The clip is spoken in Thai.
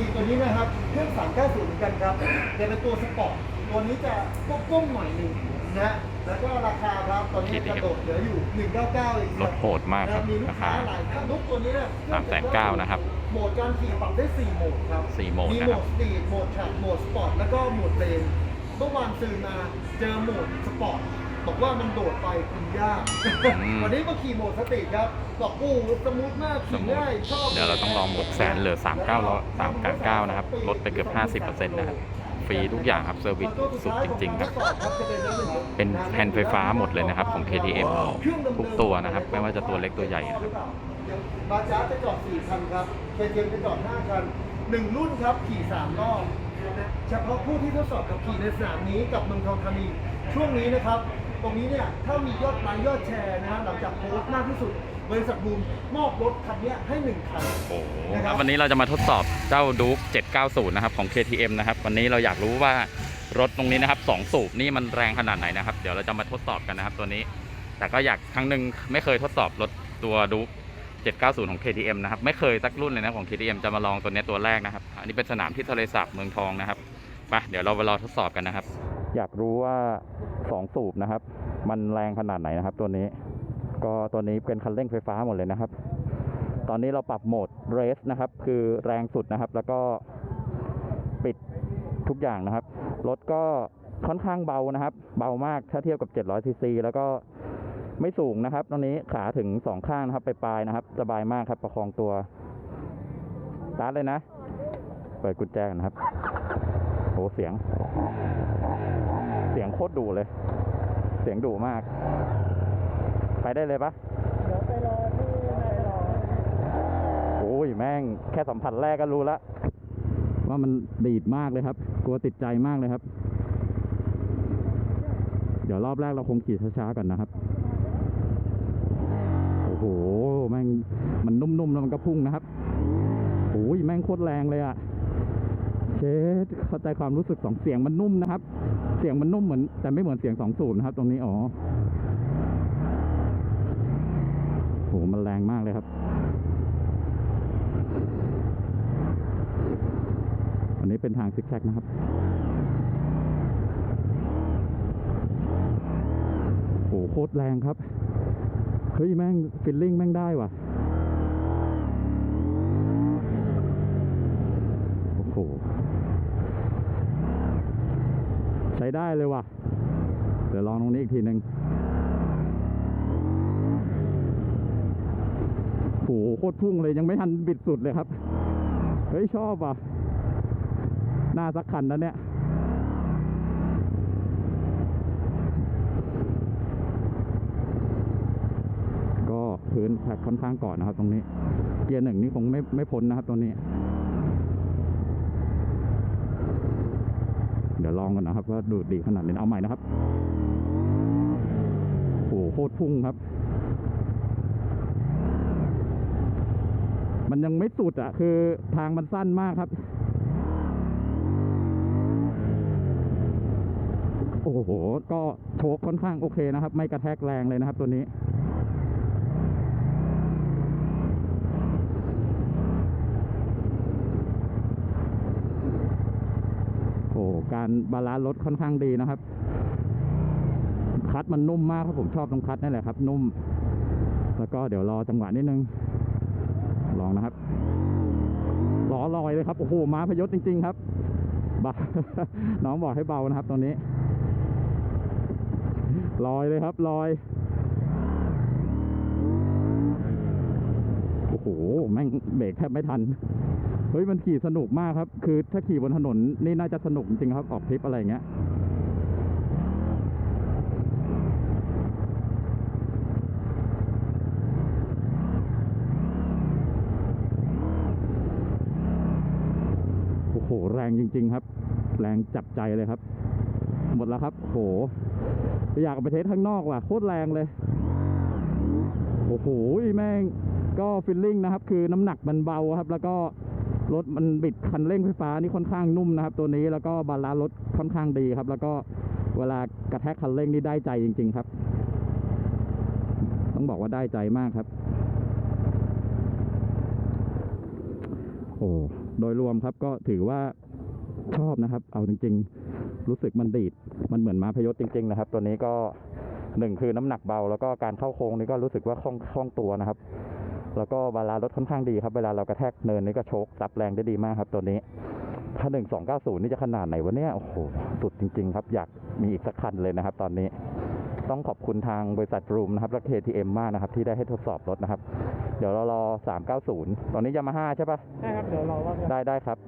4ตัวนี้นะครับ เครื่อง390เหมือนกันครับแต่เป็นตัวสปอร์ต ตัวนี้จะก้มๆหน่อยหนึ่งนะ แล้วก็ราคาครับ ตอนนี้กระโดดเหลืออยู่ 199เองครรับถโหดมากครับมีลูกราค้าคาหลายท่านลูกตัวนี้เนี่ยสามแสนเก้านะครับ โหมดการขี่ปรับได้ 4 โหมดครับสี่โหมดมีนะโหมครับดสตรีทโหมดแทร็กโหมดสปอร์ต แล้วก็โหมดเลนเมื่อวานซื้อมาเจอโหมดสปอร์ต บอกว่ามันโดดไปคุณยาก อืม วันนี้มาขี่โหมดสตรีทครับบอกโอ้สมูทมากสขี่มมติง่ายชอบเดี๋ยวเราต้องลองหกแสนเหลือสามเก้าร้อยสามเก้านะครับ ลดไปเกือบห้าสิบเปอร์เซ็นต์นะครับ ฟรีทุกอย่างครับเซอร์วิสสุดจริง ๆ ครับ เป็นแผ่นไฟฟ้าหมดเลยนะครับของ KTM ทุกตัวนะครับ ไม่ว่าจะตัวเล็กตัวใหญ่นะครับ บาจาร์จะจอด4คันครับ KTM จะจอด5คัน1รุ่นครับขี่3รอบ เฉพาะผู้ที่ทดสอบขับขี่ในสนามนี้กับเมืองทองธานีช่วงนี้นะครับ ตรงนี้เนี่ยถ้ามียอดไลค์ยอดแชร์นะฮะหลังจากโพสต์มากที่สุดบริษัทบูมมอบรถคันเนี้ยให้1คัน โอ้โหนะคครัรับ บวันนี้เราจะมาทดสอบเจ้าดู๊ก790 นะครับ ของ KTM นะครับ วันนี้เราอยากรู้ว่ารถตรงนี้นะครับสองสูบนี่มันแรงขนาดไหนนะครับ เดี๋ยวเราจะมาทดสอบกันนะครับตัวนี้ แต่ก็อยากครั้งหนึ่งไม่เคยทดสอบรถตัวดู๊ก790 ของ KTM นะครับ ไม่เคยสักรุ่นเลยนะของ KTM จะมาลองตัวนี้ตัวแรกนะครับ อันนี้เป็นสนามที่ทะเลสาบเมืองทองนะครับไปเดี๋ยวเราไปรอทดสอบกันนะครับ อยากรู้ว่าสองสูบนะครับ มันแรงขนาดไหนนะครับ ตัวนี้ ก็ตัวนี้เป็นคันเร่งไฟฟ้าหมดเลยนะครับ ตอนนี้เราปรับโหมดเรสนะครับ คือแรงสุดนะครับ แล้วก็ปิดทุกอย่างนะครับ รถก็ค่อนข้างเบานะครับ เบามากถ้าเทียบกับ 700ซีซีแล้วก็ไม่สูงนะครับ ตรงนี้ขาถึงสองข้างนะครับไปปลายนะครับ สบายมากครับ ประคองตัวสตาร์ทเลยนะ เปิดกุญแจนะครับโอ้เสียง สียงโคตรดุเลย เสียงดุมาก ไปได้เลยปะเดี๋ยวไปรอที่นายรอโอ้ยแม่งแค่สัมผัสแรกก็รู้ล้วว่ามันดีดมากเลยครับ กลัวติดใจมากเลยครับ เดี๋ยวรอบแรกเราคงขี่ช้าๆก่อนนะครับโอ้โหแม่งมันนุ่มๆแล้วมันก็พุ่งนะครับโอ้ยแม่งโคตรแรงเลยอะ เชดเข้าใจความรู้สึกสองเสียงมันนุ่มนะครับ เสียงมันนุ่มเหมือน แต่ไม่เหมือนเสียงสองสูบนะครับ ตรงนี้อ๋อโหมันแรงมากเลยครับ อันนี้เป็นทางซิกแซกนะครับโอ้โหโคตรแรงครับ เฮ้ยแม่งฟิลลิ่งแม่งได้ว่ะ โอ้โห ใช้ ได้เลยว่ะ เดี๋ยวลองตรงนี้อีกทีหนึ่งโหโคตรพุ่งเลยยังไม่ทันบิดสุดเลยครับ เฮ้ย ชอบว่ะ หน้าสักคันนะเนี่ยก็พื้นแท็กค่อนข้างก่อนนะครับตรงนี้ เกียร์หนึ่งนี่คงไม่ไม่พ้นนะครับตรงนี้ เดี๋ยวลองกันนะครับว่าดูดดีขนาดไหนเอาใหม่นะครับโอ้โหโคตรพุ่งครับ มันยังไม่สุดอะคือทางมันสั้นมากครับ โอ้โห ก็โชคค่อนข้างโอเคนะครับ ไม่กระแทกแรงเลยนะครับตัวนี้ โอ้ การบาลานซ์รถค่อนข้างดีนะครับ คัดมันนุ่มมากครับผมชอบตรงคัดนี่แหละครับ นุ่ม แล้วก็เดี๋ยวรอจังหวะนิดนึง ลองนะครับล้อลอยเลยครับ โอ้โหม้าพยศจริง ๆ ครับบาน้องบอกให้เบานะครับตอนนี้ ลอยเลยครับลอย โอ้โห แม่งเบรกแทบไม่ทัน เฮ้ยมันขี่สนุกมากครับ คือถ้าขี่บนถนนนี่น่าจะสนุกจริงครับ ออกทริปอะไรเงี้ยโอ้โห แรงจริง ๆ ครับ แรงจับใจเลยครับ หมดแล้วครับโอ้โหอยากไปเทสข้างนอกว่ะโคตรแรงเลย โอ้โหแม่งก็ฟิลลิ่งนะครับ คือน้ำหนักมันเบาครับ แล้วก็ รถมันบิดคันเร่งไฟฟ้านี่ค่อนข้างนุ่มนะครับ ตัวนี้แล้วก็บาลานซ์รถค่อนข้างดีครับ แล้วก็เวลากระแทกคันเร่งนี่ได้ใจจริง ๆ ครับ ต้องบอกว่าได้ใจมากครับ โอ้โดยรวมครับก็ถือว่าชอบนะครับ เอาจริง ๆ รู้สึกมันดีด มันเหมือนม้าพยศจริง ๆ นะครับ ตัวนี้ก็หนึ่งคือน้ำหนักเบาแล้วก็การเข้าโค้งนี่ก็รู้สึกว่าคล่องคล่องตัวนะครับ แล้วก็บาลานซ์รถค่อนข้างดีครับ เวลาเรากระแทกเนินนี่ก็โชกซับแรงได้ดีมากครับตัวนี้ ถ้าหนึ่งสองเก้าศูนย์นี่จะขนาดไหนวะเนี่ย โอ้โห สุดจริง ๆ ครับ อยากมีอีกสักคันเลยนะครับ ตอนนี้ ต้องขอบคุณทางบริษัทรูมนะครับ และ KTM มากนะครับ ที่ได้ให้ทดสอบรถนะครับ เดี๋ยวเรารอ 390 ตอนนี้ยามาฮ่าใช่ปะใช่ครับ เดี๋ยวรอว่าได้ได้ครับ